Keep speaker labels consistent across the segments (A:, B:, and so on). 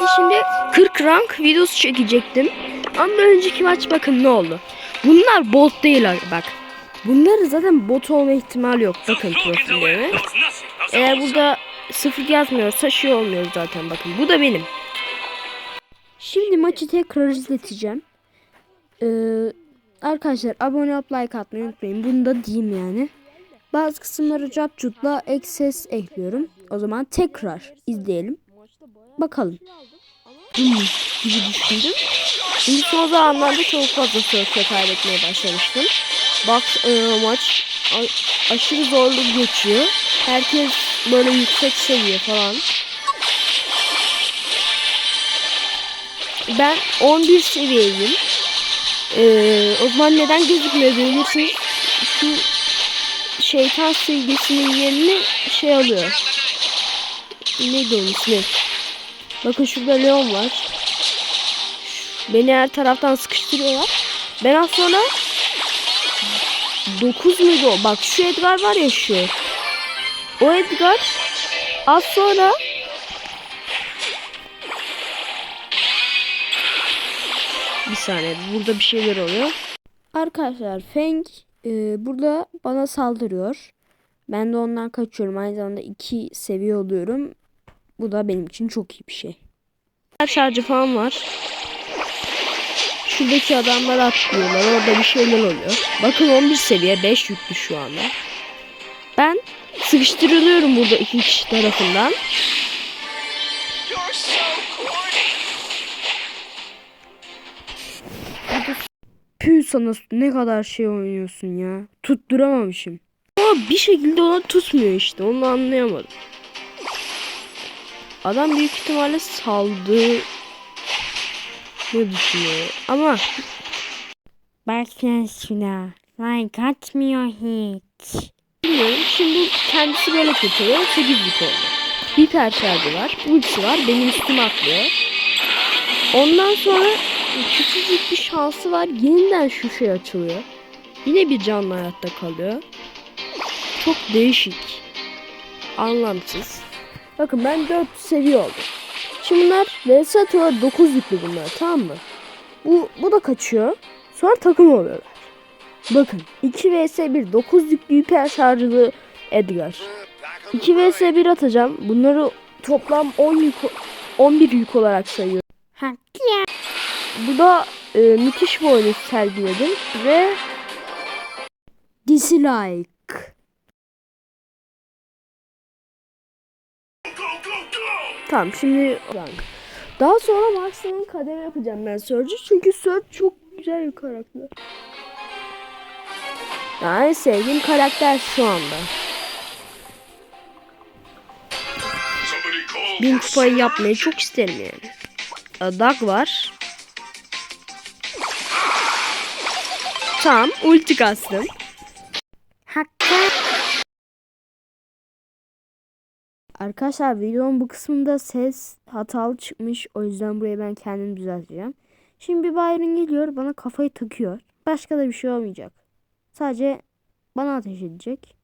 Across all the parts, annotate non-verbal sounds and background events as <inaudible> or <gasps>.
A: Ben şimdi 40 rank videosu çekecektim. Ama önceki maç bakın ne oldu. Bunlar bot değil bak. Bunların zaten bot olma ihtimali yok. Bakın profillerine. Eğer burada sıfır yazmıyorsa şey olmuyor zaten bakın. Bu da benim. Şimdi maçı tekrar izleteceğim. Ee, arkadaşlar abone olup like atmayı unutmayın. Bunu da diyeyim yani. Bazı kısımları capcutla ek ses ekliyorum. O zaman tekrar izleyelim. Bakalım. Hmm, gibi düşündüm. Şimdi son zamanlarda çok fazla sörfle kaybetmeye başlamıştım. Bak e, maç aşırı zorlu geçiyor. Herkes böyle yüksek seviye falan. Ben 11 seviyeyim. Ee, o zaman neden gözükmüyor bilirsiniz. Şu şeytan sevgisinin yerini şey alıyor. Neydi onun ismi? Bakın şurada Leon var. Beni her taraftan sıkıştırıyorlar. Ben az sonra 9 muydu o? Bak şu Edgar var ya şu. O Edgar az sonra Bir saniye burada bir şeyler oluyor. Arkadaşlar Feng e, burada bana saldırıyor. Ben de ondan kaçıyorum. Aynı zamanda iki seviye oluyorum. Bu da benim için çok iyi bir şey. Şarjı falan var. Şuradaki adamlar atlıyorlar. Orada bir şeyler oluyor. Bakın 11 seviye 5 yüklü şu anda. Ben sıkıştırılıyorum burada iki kişi tarafından. Püh sana ne kadar şey oynuyorsun ya. Tutturamamışım. Ama bir şekilde ona tutmuyor işte. Onu anlayamadım. Adam büyük ihtimalle saldı. Ne düşünüyor? Ama
B: Bak sen şuna. Like atmıyor hiç.
A: bilmiyorum. Şimdi kendisi böyle kötülüyor. 8 bit oldu. Hiper şarjı var. Ultisi var. Benim üstüme atlıyor. Ondan sonra küçücük bir şansı var. Yeniden şu şey açılıyor. Yine bir canlı hayatta kalıyor. Çok değişik. Anlamsız. Bakın ben 4 seviye oldum. Şimdi bunlar vs atıyorlar 9 yüklü bunlar tamam mı? Bu, bu da kaçıyor. Sonra takım oluyorlar. Bakın 2 vs 1 9 yüklü hiper şarjlı Edgar. 2 vs 1 atacağım. Bunları toplam 10 yük 11 yük olarak sayıyorum. Bu da e, müthiş bir oyunu sergiledim ve dislike. Tamam şimdi daha sonra Max'ın kademe yapacağım ben Surge'ü çünkü Surge çok güzel bir karakter. Yani sevdiğim karakter şu anda. Bin kupayı yapmayı çok isterim yani. Dag var. Tamam ulti kastım. Arkadaşlar videonun bu kısmında ses hatalı çıkmış. O yüzden burayı ben kendim düzelteceğim. Şimdi bir Byron geliyor bana kafayı takıyor. Başka da bir şey olmayacak. Sadece bana ateş edecek.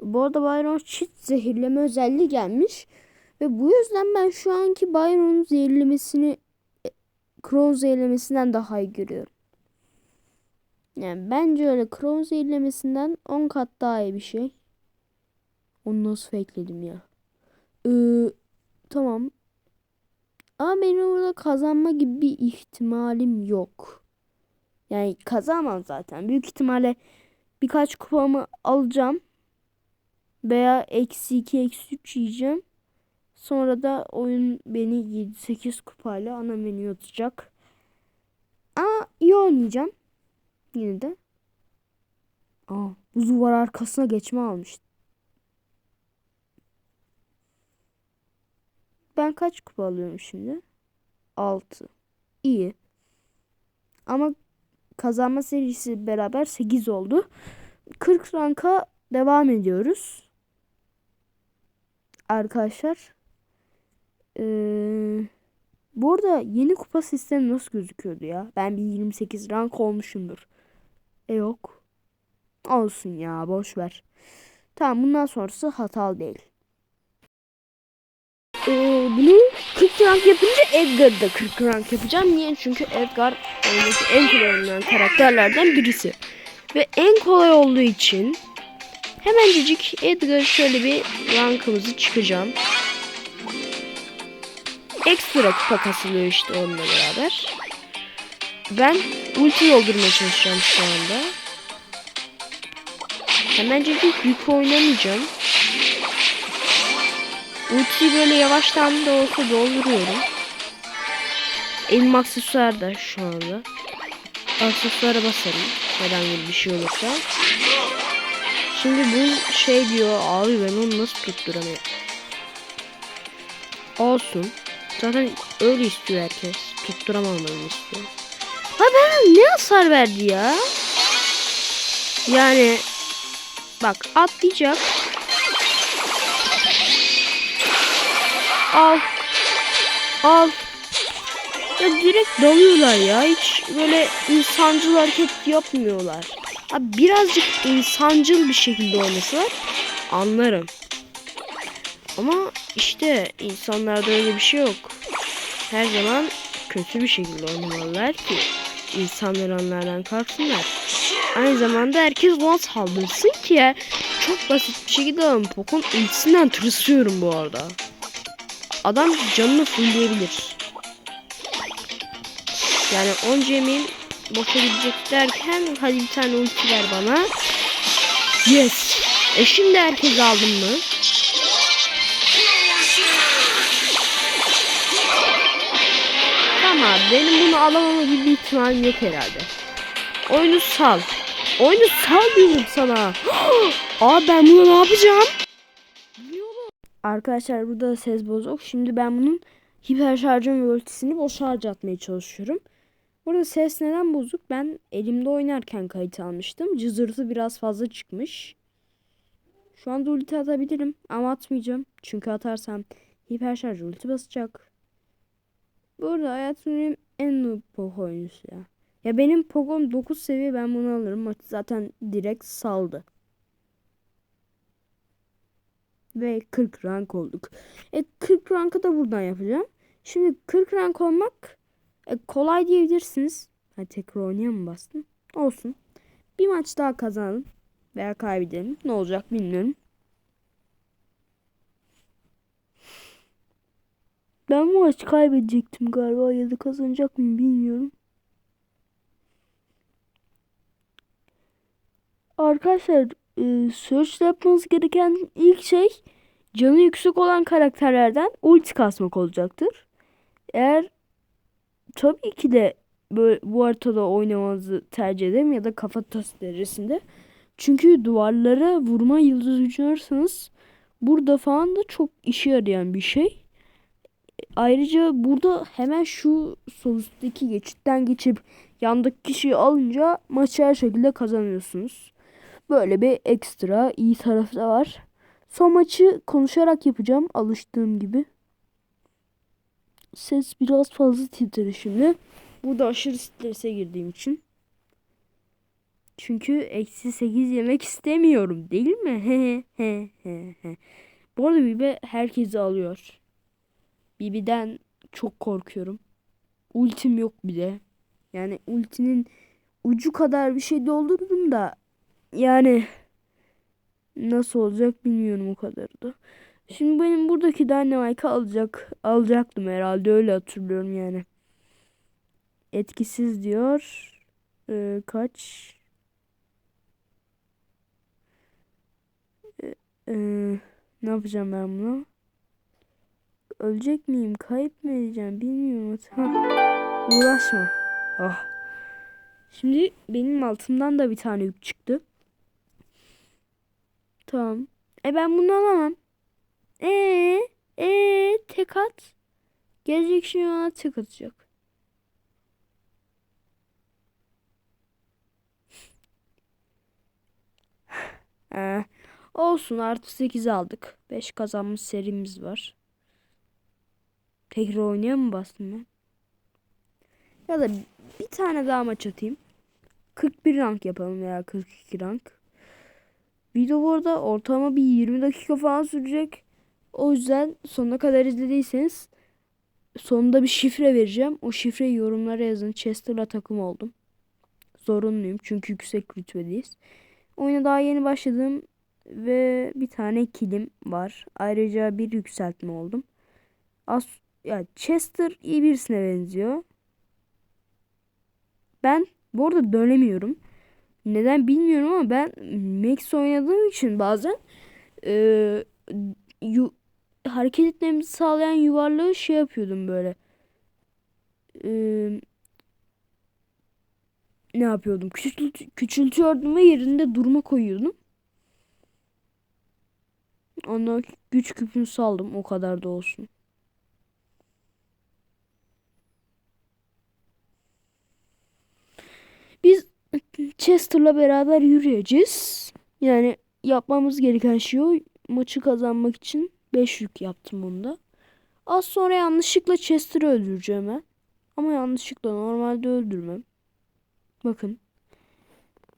A: Bu arada Byron çift zehirleme özelliği gelmiş. Ve bu yüzden ben şu anki Byron'un zehirlemesini e, Crow zehirlemesinden daha iyi görüyorum. Yani bence öyle Crow zehirlemesinden 10 kat daha iyi bir şey. Onu nasıl fakeledim ya? Ee, tamam. Ama benim orada kazanma gibi bir ihtimalim yok. Yani kazanmam zaten. Büyük ihtimalle birkaç kupamı alacağım. Veya eksi 2 eksi 3 yiyeceğim. Sonra da oyun beni 7-8 kupayla ana menüye atacak. Ama iyi oynayacağım. Yine de. Aa, bu duvar arkasına geçme almıştım. Ben kaç kupa alıyorum şimdi? 6. İyi. Ama kazanma serisi beraber 8 oldu. 40 ranka devam ediyoruz. Arkadaşlar. Ee, bu arada yeni kupa sistemi nasıl gözüküyordu ya? Ben bir 28 rank olmuşumdur. E yok. Olsun ya boş ver. Tamam bundan sonrası hatalı değil. Ee, bunu 40 40 rank yapınca Edgar'ı da 40 rank yapacağım. Niye? Çünkü Edgar oyundaki en kolay oynanan karakterlerden birisi. Ve en kolay olduğu için hemencik Edgar şöyle bir rankımızı çıkacağım. Ekstra kupa kasılıyor işte onunla beraber. Ben ulti doldurmaya çalışacağım şu anda. Hemencik yük oynamayacağım. Ultiyi böyle yavaştan da olsa dolduruyorum. Elim aksesuar da şu anda. Aksesuara basarım. Herhangi bir şey olursa. Şimdi bu şey diyor abi ben onu nasıl tutturamıyorum. Olsun. Zaten öyle istiyor herkes. Tutturamamamı istiyor. Ha ben ne hasar verdi ya? Yani bak atlayacak. Al. Al. Ya direkt dalıyorlar ya. Hiç böyle insancıl hareket yapmıyorlar. Abi birazcık insancıl bir şekilde oynasalar anlarım. Ama işte insanlarda öyle bir şey yok. Her zaman kötü bir şekilde oynamalılar ki insanlar onlardan kalksınlar. Aynı zamanda herkes ona saldırsın ki ya. Çok basit bir şekilde alın. Pokon ultisinden tırsıyorum bu arada. Adam canını fullleyebilir. Yani onca emeğim boşa gidecek derken hadi bir tane ulti ver bana. Yes. E şimdi herkes aldım mı? Tamam benim bunu alamama gibi bir ihtimalim yok herhalde. Oyunu sal. Oyunu sal diyorum sana. <gasps> Aa ben bunu ne yapacağım? Arkadaşlar burada ses bozuk. Şimdi ben bunun hiper şarjım ve boş şarj atmaya çalışıyorum. Burada ses neden bozuk? Ben elimde oynarken kayıt almıştım. Cızırtı biraz fazla çıkmış. Şu anda ulti atabilirim ama atmayacağım. Çünkü atarsam hiper şarj ulti basacak. Bu arada hayatımın en noob Poco oyuncusu ya. Ya benim Poco'm 9 seviye ben bunu alırım. Zaten direkt saldı. Ve 40 rank olduk. E 40 rankı da buradan yapacağım. Şimdi 40 rank olmak e, kolay diyebilirsiniz. Ha, tekrar oynaya mı bastım? Olsun. Bir maç daha kazanalım. Veya kaybedelim. Ne olacak bilmiyorum. Ben bu maçı kaybedecektim galiba ya da kazanacak mıyım bilmiyorum. Arkadaşlar e, search yapmanız gereken ilk şey canı yüksek olan karakterlerden ulti kasmak olacaktır. Eğer tabii ki de böyle bu haritada oynamanızı tercih ederim ya da kafa tas derecesinde. Çünkü duvarlara vurma yıldız gücü alırsanız burada falan da çok işe yarayan bir şey. Ayrıca burada hemen şu sol üstteki geçitten geçip yandaki kişiyi alınca maçı her şekilde kazanıyorsunuz. Böyle bir ekstra iyi tarafı da var. Son maçı konuşarak yapacağım alıştığım gibi. Ses biraz fazla titredi şimdi. Burada aşırı strese girdiğim için. Çünkü eksi 8 yemek istemiyorum değil mi? He he he he. Bu arada Bibi herkesi alıyor. Bibi'den çok korkuyorum. Ultim yok bile. Yani ultinin ucu kadar bir şey doldurdum da yani nasıl olacak bilmiyorum o kadar da. Şimdi benim buradaki Dynamite'ı alacak alacaktım herhalde öyle hatırlıyorum yani. Etkisiz diyor. Ee, kaç? Ee, e, ne yapacağım ben bunu? Ölecek miyim? Kayıp mı edeceğim? Bilmiyorum. Ha. Uğraşma. Ah. Şimdi benim altımdan da bir tane yük. Tamam. E ben bunu alamam. Ee, ee tek at. Gelecek şimdi ona tek atacak. Ee, <laughs> olsun artı 8 aldık. 5 kazanmış serimiz var. Tekrar oynaya mı bastım ben? Ya da bir tane daha maç atayım. 41 rank yapalım veya 42 rank. Video bu arada ortalama bir 20 dakika falan sürecek. O yüzden sonuna kadar izlediyseniz sonunda bir şifre vereceğim. O şifreyi yorumlara yazın. Chester'la takım oldum. Zorunluyum çünkü yüksek rütbedeyiz. Oyuna daha yeni başladım ve bir tane kilim var. Ayrıca bir yükseltme oldum. As ya Chester iyi birisine benziyor. Ben bu arada dönemiyorum. Neden bilmiyorum ama ben Max oynadığım için bazen eee, yu- hareket etmemizi sağlayan yuvarlağı şey yapıyordum böyle. Eee, ne yapıyordum? Küçült küçültüyordum ve yerinde durma koyuyordum. Ondan güç küpünü saldım. O kadar da olsun. Chester'la beraber yürüyeceğiz. Yani yapmamız gereken şey o. Maçı kazanmak için 5 yük yaptım bunda. Az sonra yanlışlıkla Chester'ı öldüreceğim ben. Ama yanlışlıkla normalde öldürmem. Bakın.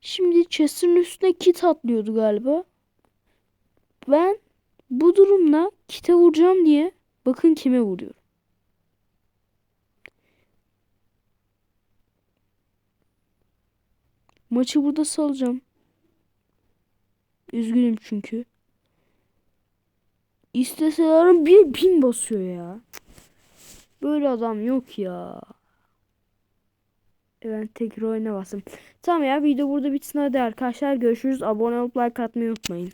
A: Şimdi Chester'ın üstüne kit atlıyordu galiba. Ben bu durumda kite vuracağım diye bakın kime vuruyorum. Maçı burada salacağım. Üzgünüm çünkü. İsteseler bir bin basıyor ya. Böyle adam yok ya. E Ben tekrar oyuna bastım. Tamam ya video burada bitsin hadi arkadaşlar. Görüşürüz. Abone olup like atmayı unutmayın.